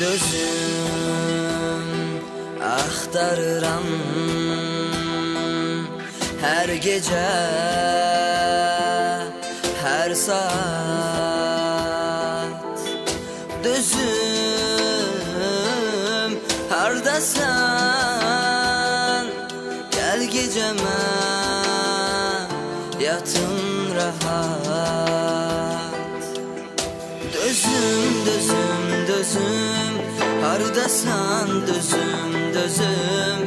Dözüm axtarıram Her gece Her saat. Dözüm Hardasan Gel geceme Yatın rahat. Dözüm, dözüm Hardasan dözüm, dözüm.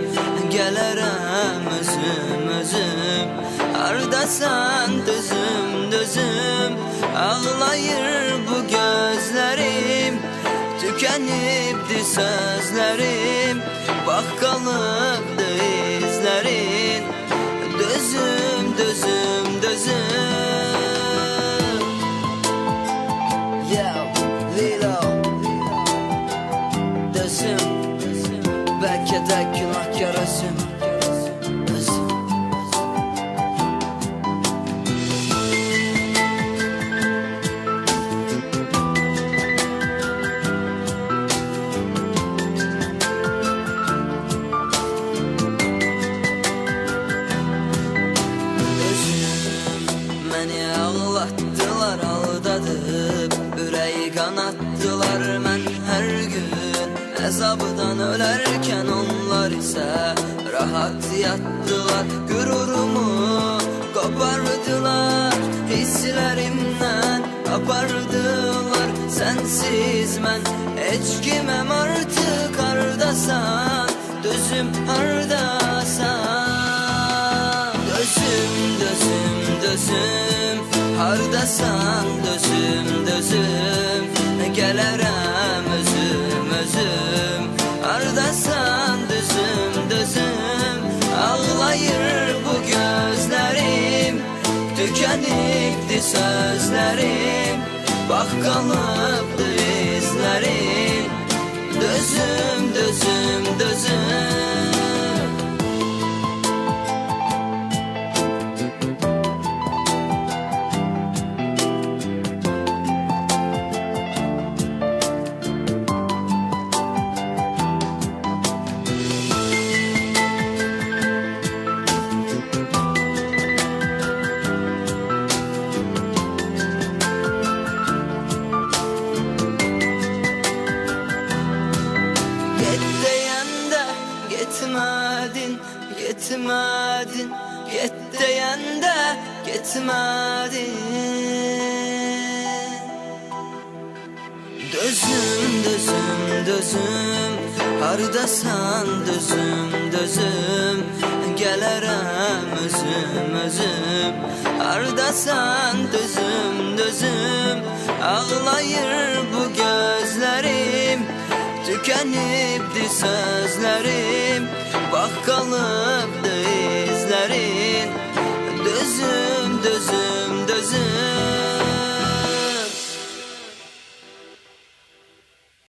Gələrəm özüm, özüm. Hardasan dözüm, dözüm. Ağlayır bu gözlerim. Tükenibdi sözlerim. Bak kalıbdı izlerin Özüm Məni ağlattılar aldadıb Ürəyi qanattılar mən hər gün Əzabdan ölərkən onlar isə Rahat yattılar Qürurumu qopardılar Hisslərimdən apardılar Sənsiz mən heç kiməm artıq Hardasan, dözüm hardasan Dözüm, dözüm, dözüm Hardasan dözüm, dözüm Gələrəm Tükenibdi sözlerim. Bak kalıbdı deyəndə getmədin, getmədin Get deyəndə getmədin Dözüm, dözüm, dözüm. Hardasan dözüm, dözüm. Gələrəm özüm, özüm. Hardasan dözüm, dözüm. Ağlayır bu gözlerim Tükenipti sözlerim Bak kalıptı izlerin Düzüm düzüm